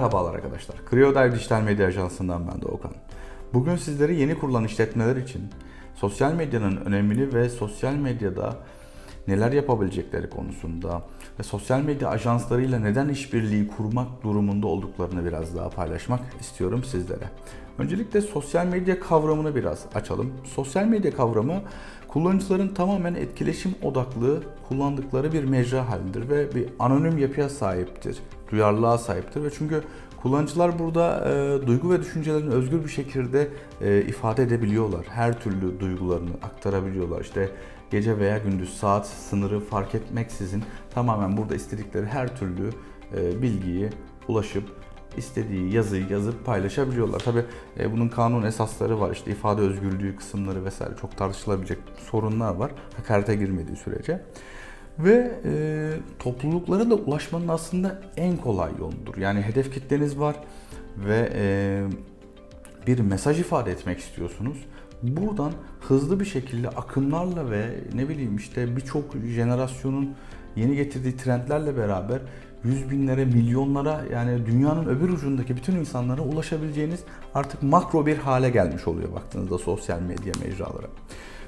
Merhabalar arkadaşlar. CreoDive Dijital Medya Ajansı'ndan ben Doğukan. Bugün sizlere yeni kurulan işletmeler için sosyal medyanın önemini ve sosyal medyada neler yapabilecekleri konusunda ve sosyal medya ajanslarıyla neden işbirliği kurmak durumunda olduklarını biraz daha paylaşmak istiyorum sizlere. Öncelikle sosyal medya kavramını biraz açalım. Sosyal medya kavramı kullanıcıların tamamen etkileşim odaklı kullandıkları bir mecra halindir ve bir anonim yapıya sahiptir, duyarlılığa sahiptir ve çünkü kullanıcılar burada e, duygu ve düşüncelerini özgür bir şekilde e, ifade edebiliyorlar. Her türlü duygularını aktarabiliyorlar. İşte gece veya gündüz saat sınırı fark etmeksizin tamamen burada istedikleri her türlü e, bilgiyi ulaşıp istediği yazıyı yazıp paylaşabiliyorlar. Tabi bunun kanun esasları var. İşte ifade özgürlüğü kısımları vesaire çok tartışılabilecek sorunlar var. Hakarete girmediği sürece. Ve e, topluluklara da ulaşmanın aslında en kolay yoludur. Yani hedef kitleniz var ve e, bir mesaj ifade etmek istiyorsunuz. Buradan hızlı bir şekilde akımlarla ve ne bileyim işte birçok jenerasyonun yeni getirdiği trendlerle beraber yüz binlere, milyonlara yani dünyanın öbür ucundaki bütün insanlara ulaşabileceğiniz artık makro bir hale gelmiş oluyor baktığınızda sosyal medya mecraları.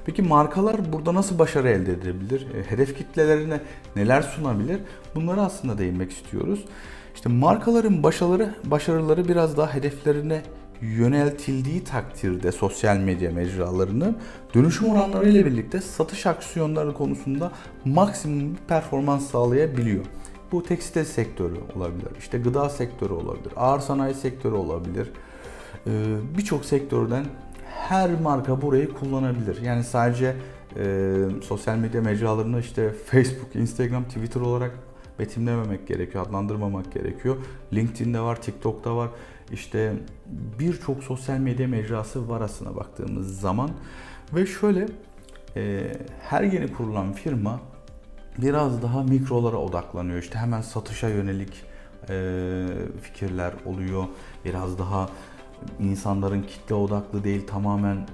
Peki markalar burada nasıl başarı elde edebilir? E, hedef kitlelerine neler sunabilir? Bunları aslında değinmek istiyoruz. İşte markaların başarıları, başarıları biraz daha hedeflerine yöneltildiği takdirde sosyal medya mecralarının dönüşüm oranları ile birlikte satış aksiyonları konusunda maksimum performans sağlayabiliyor. Bu tekstil sektörü olabilir, işte gıda sektörü olabilir, ağır sanayi sektörü olabilir. Ee, birçok sektörden her marka burayı kullanabilir. Yani sadece e, sosyal medya mecralarını işte Facebook, Instagram, Twitter olarak betimlememek gerekiyor, adlandırmamak gerekiyor. LinkedIn'de var, TikTok'ta var. İşte birçok sosyal medya mecrası var aslına baktığımız zaman. Ve şöyle e, her yeni kurulan firma biraz daha mikrolara odaklanıyor. İşte hemen satışa yönelik e, fikirler oluyor. Biraz daha insanların kitle odaklı değil tamamen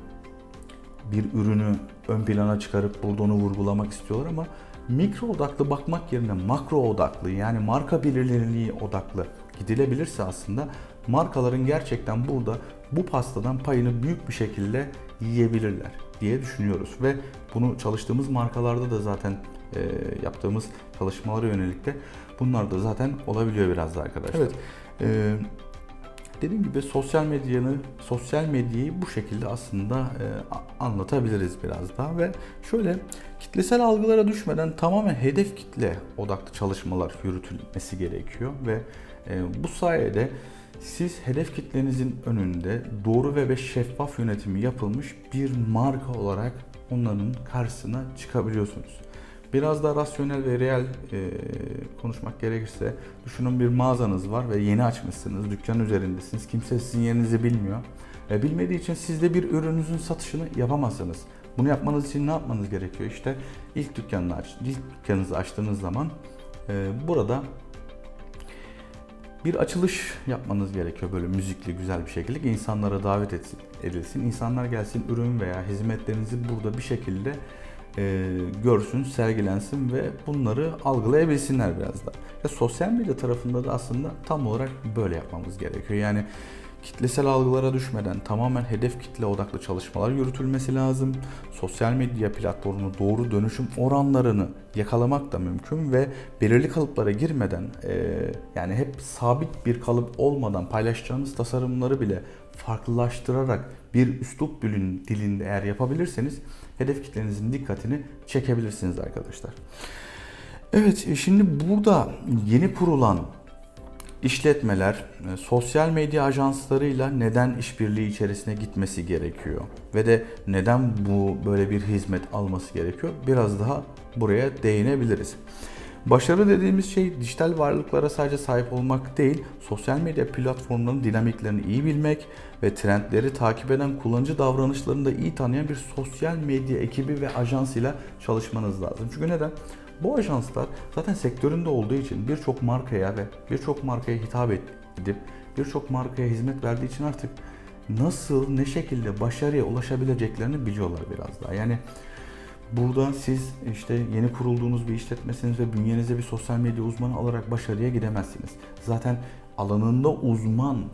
bir ürünü ön plana çıkarıp burada onu vurgulamak istiyorlar ama mikro odaklı bakmak yerine makro odaklı yani marka belirliliği odaklı gidilebilirse aslında markaların gerçekten burada bu pastadan payını büyük bir şekilde yiyebilirler diye düşünüyoruz ve bunu çalıştığımız markalarda da zaten e, yaptığımız çalışmalara yönelik de bunlar da zaten olabiliyor biraz da arkadaşlar. Evet. E, dediğim gibi sosyal medyanı, sosyal medyayı bu şekilde aslında e, anlatabiliriz biraz daha ve şöyle kitlesel algılara düşmeden tamamen hedef kitle odaklı çalışmalar yürütülmesi gerekiyor ve e, bu sayede siz hedef kitlenizin önünde doğru ve şeffaf yönetimi yapılmış bir marka olarak onların karşısına çıkabiliyorsunuz. Biraz daha rasyonel ve real e, konuşmak gerekirse düşünün bir mağazanız var ve yeni açmışsınız, dükkan üzerindesiniz. Kimse sizin yerinizi bilmiyor. E, bilmediği için siz de bir ürününüzün satışını yapamazsınız. Bunu yapmanız için ne yapmanız gerekiyor? İşte ilk dükkanını aç, ilk dükkanınızı açtığınız zaman e, burada bir açılış yapmanız gerekiyor böyle müzikli güzel bir şekilde ki insanlara davet edilsin. İnsanlar gelsin ürün veya hizmetlerinizi burada bir şekilde e, görsün, sergilensin ve bunları algılayabilsinler biraz da. Ya sosyal medya tarafında da aslında tam olarak böyle yapmamız gerekiyor. Yani kitlesel algılara düşmeden tamamen hedef kitle odaklı çalışmalar yürütülmesi lazım. Sosyal medya platformu doğru dönüşüm oranlarını yakalamak da mümkün ve belirli kalıplara girmeden e, yani hep sabit bir kalıp olmadan paylaşacağınız tasarımları bile farklılaştırarak bir üslup dilinde eğer yapabilirseniz hedef kitlenizin dikkatini çekebilirsiniz arkadaşlar. Evet e, şimdi burada yeni kurulan işletmeler e, sosyal medya ajanslarıyla neden işbirliği içerisine gitmesi gerekiyor ve de neden bu böyle bir hizmet alması gerekiyor biraz daha buraya değinebiliriz. Başarı dediğimiz şey dijital varlıklara sadece sahip olmak değil, sosyal medya platformlarının dinamiklerini iyi bilmek ve trendleri takip eden kullanıcı davranışlarını da iyi tanıyan bir sosyal medya ekibi ve ajansıyla çalışmanız lazım. Çünkü neden? Bu ajanslar zaten sektöründe olduğu için birçok markaya ve birçok markaya hitap edip birçok markaya hizmet verdiği için artık nasıl, ne şekilde başarıya ulaşabileceklerini biliyorlar biraz daha. Yani Burada siz işte yeni kurulduğunuz bir işletmesiniz ve bünyenize bir sosyal medya uzmanı alarak başarıya gidemezsiniz. Zaten alanında uzman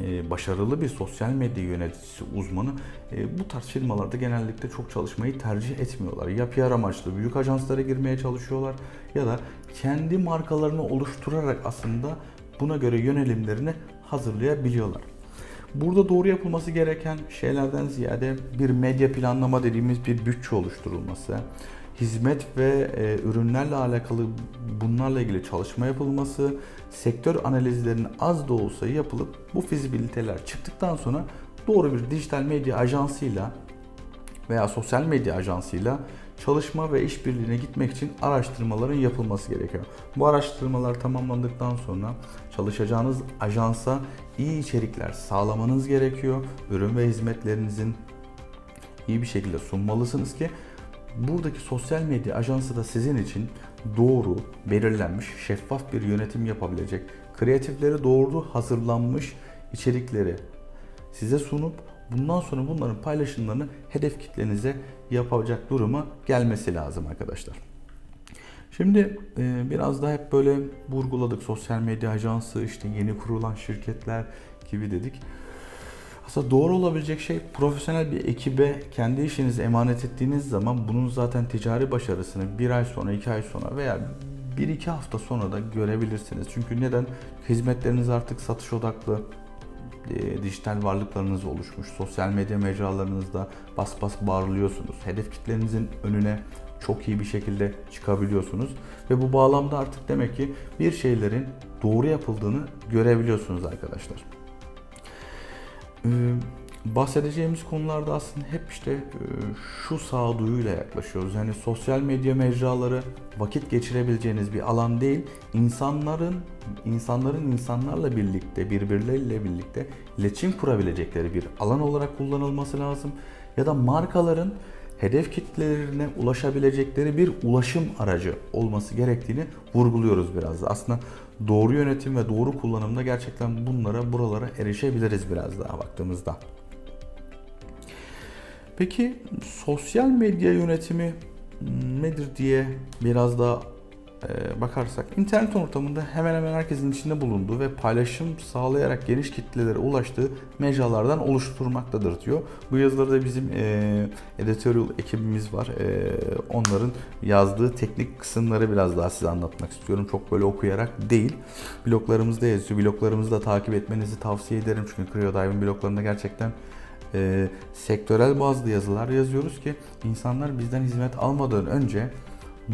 e, başarılı bir sosyal medya yöneticisi uzmanı e, bu tarz firmalarda genellikle çok çalışmayı tercih etmiyorlar. Ya PR amaçlı büyük ajanslara girmeye çalışıyorlar ya da kendi markalarını oluşturarak aslında buna göre yönelimlerini hazırlayabiliyorlar. Burada doğru yapılması gereken şeylerden ziyade bir medya planlama dediğimiz bir bütçe oluşturulması, hizmet ve e, ürünlerle alakalı bunlarla ilgili çalışma yapılması, sektör analizlerinin az da olsa yapılıp bu fizibiliteler çıktıktan sonra doğru bir dijital medya ajansıyla veya sosyal medya ajansıyla çalışma ve işbirliğine gitmek için araştırmaların yapılması gerekiyor. Bu araştırmalar tamamlandıktan sonra çalışacağınız ajansa iyi içerikler sağlamanız gerekiyor. Ürün ve hizmetlerinizin iyi bir şekilde sunmalısınız ki buradaki sosyal medya ajansı da sizin için doğru, belirlenmiş, şeffaf bir yönetim yapabilecek, kreatifleri doğru hazırlanmış içerikleri size sunup bundan sonra bunların paylaşımlarını hedef kitlenize yapacak duruma gelmesi lazım arkadaşlar. Şimdi e, biraz daha hep böyle vurguladık sosyal medya ajansı işte yeni kurulan şirketler gibi dedik. Aslında doğru olabilecek şey profesyonel bir ekibe kendi işinizi emanet ettiğiniz zaman bunun zaten ticari başarısını bir ay sonra, iki ay sonra veya bir iki hafta sonra da görebilirsiniz. Çünkü neden? Hizmetleriniz artık satış odaklı, e, dijital varlıklarınız oluşmuş. Sosyal medya mecralarınızda bas bas bağırılıyorsunuz. Hedef kitlenizin önüne çok iyi bir şekilde çıkabiliyorsunuz. Ve bu bağlamda artık demek ki bir şeylerin doğru yapıldığını görebiliyorsunuz arkadaşlar. Ee, bahsedeceğimiz konularda aslında hep işte e, şu sağduyuyla yaklaşıyoruz. Yani sosyal medya mecraları vakit geçirebileceğiniz bir alan değil. İnsanların insanların insanlarla birlikte, birbirleriyle birlikte iletişim kurabilecekleri bir alan olarak kullanılması lazım. Ya da markaların hedef kitlelerine ulaşabilecekleri bir ulaşım aracı olması gerektiğini vurguluyoruz biraz da. Aslında doğru yönetim ve doğru kullanımda gerçekten bunlara, buralara erişebiliriz biraz daha baktığımızda. Peki sosyal medya yönetimi nedir diye biraz daha bakarsak internet ortamında hemen hemen herkesin içinde bulunduğu ve paylaşım sağlayarak geniş kitlelere ulaştığı mecralardan oluşturmaktadır diyor. Bu yazıları da bizim e, editorial ekibimiz var. E, onların yazdığı teknik kısımları biraz daha size anlatmak istiyorum. Çok böyle okuyarak değil. Bloglarımızda yazıyor. Bloglarımızı da takip etmenizi tavsiye ederim. Çünkü CreoDive'ın bloglarında gerçekten e, sektörel bazı yazılar yazıyoruz ki insanlar bizden hizmet almadan önce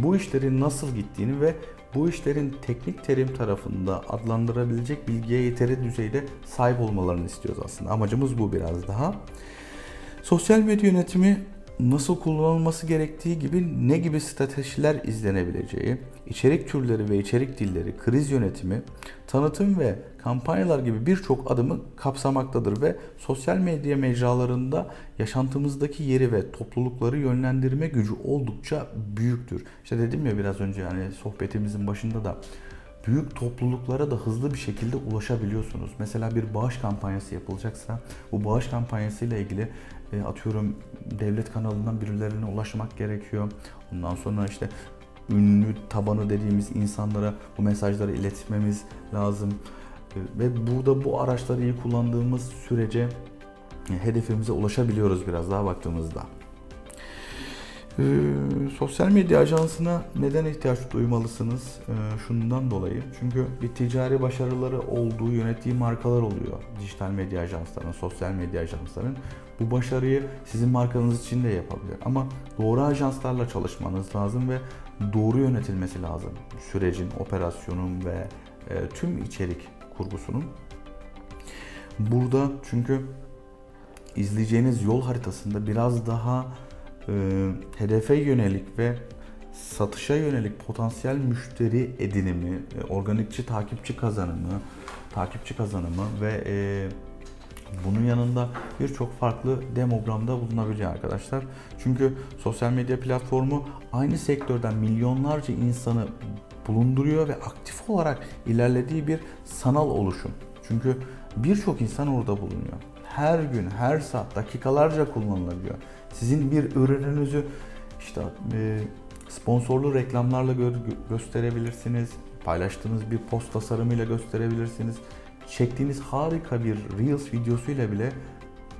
bu işlerin nasıl gittiğini ve bu işlerin teknik terim tarafında adlandırabilecek bilgiye yeteri düzeyde sahip olmalarını istiyoruz aslında. Amacımız bu biraz daha. Sosyal medya yönetimi nasıl kullanılması gerektiği gibi ne gibi stratejiler izlenebileceği, içerik türleri ve içerik dilleri, kriz yönetimi, tanıtım ve kampanyalar gibi birçok adımı kapsamaktadır ve sosyal medya mecralarında yaşantımızdaki yeri ve toplulukları yönlendirme gücü oldukça büyüktür. İşte dedim ya biraz önce yani sohbetimizin başında da büyük topluluklara da hızlı bir şekilde ulaşabiliyorsunuz. Mesela bir bağış kampanyası yapılacaksa bu bağış kampanyası ile ilgili e, atıyorum devlet kanalından birilerine ulaşmak gerekiyor. Ondan sonra işte ünlü tabanı dediğimiz insanlara bu mesajları iletmemiz lazım. E, ve burada bu araçları iyi kullandığımız sürece e, hedefimize ulaşabiliyoruz biraz daha baktığımızda. Ee, sosyal medya ajansına neden ihtiyaç duymalısınız? Ee, şundan dolayı. Çünkü bir ticari başarıları olduğu yönettiği markalar oluyor. Dijital medya ajanslarının, sosyal medya ajanslarının. Bu başarıyı sizin markanız için de yapabilir. Ama doğru ajanslarla çalışmanız lazım ve doğru yönetilmesi lazım. Sürecin, operasyonun ve e, tüm içerik kurgusunun. Burada çünkü izleyeceğiniz yol haritasında biraz daha e, hedefe yönelik ve satışa yönelik potansiyel müşteri edinimi, e, organikçi takipçi kazanımı, takipçi kazanımı ve e, bunun yanında birçok farklı demogramda bulunabiliyor arkadaşlar. Çünkü sosyal medya platformu aynı sektörden milyonlarca insanı bulunduruyor ve aktif olarak ilerlediği bir sanal oluşum. Çünkü birçok insan orada bulunuyor. Her gün, her saat, dakikalarca kullanılabiliyor. Sizin bir ürününüzü işte e, Sponsorlu reklamlarla gö- gö- gösterebilirsiniz. Paylaştığınız bir post tasarımıyla gösterebilirsiniz. Çektiğiniz harika bir Reels videosuyla bile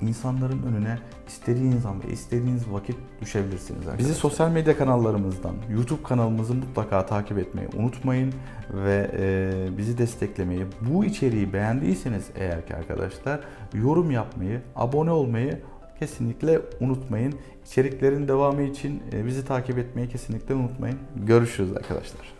insanların önüne istediğiniz an ve istediğiniz vakit düşebilirsiniz arkadaşlar. Bizi sosyal medya kanallarımızdan, YouTube kanalımızı mutlaka takip etmeyi unutmayın ve e, bizi desteklemeyi, bu içeriği beğendiyseniz eğer ki arkadaşlar yorum yapmayı, abone olmayı kesinlikle unutmayın. İçeriklerin devamı için e, bizi takip etmeyi kesinlikle unutmayın. Görüşürüz arkadaşlar.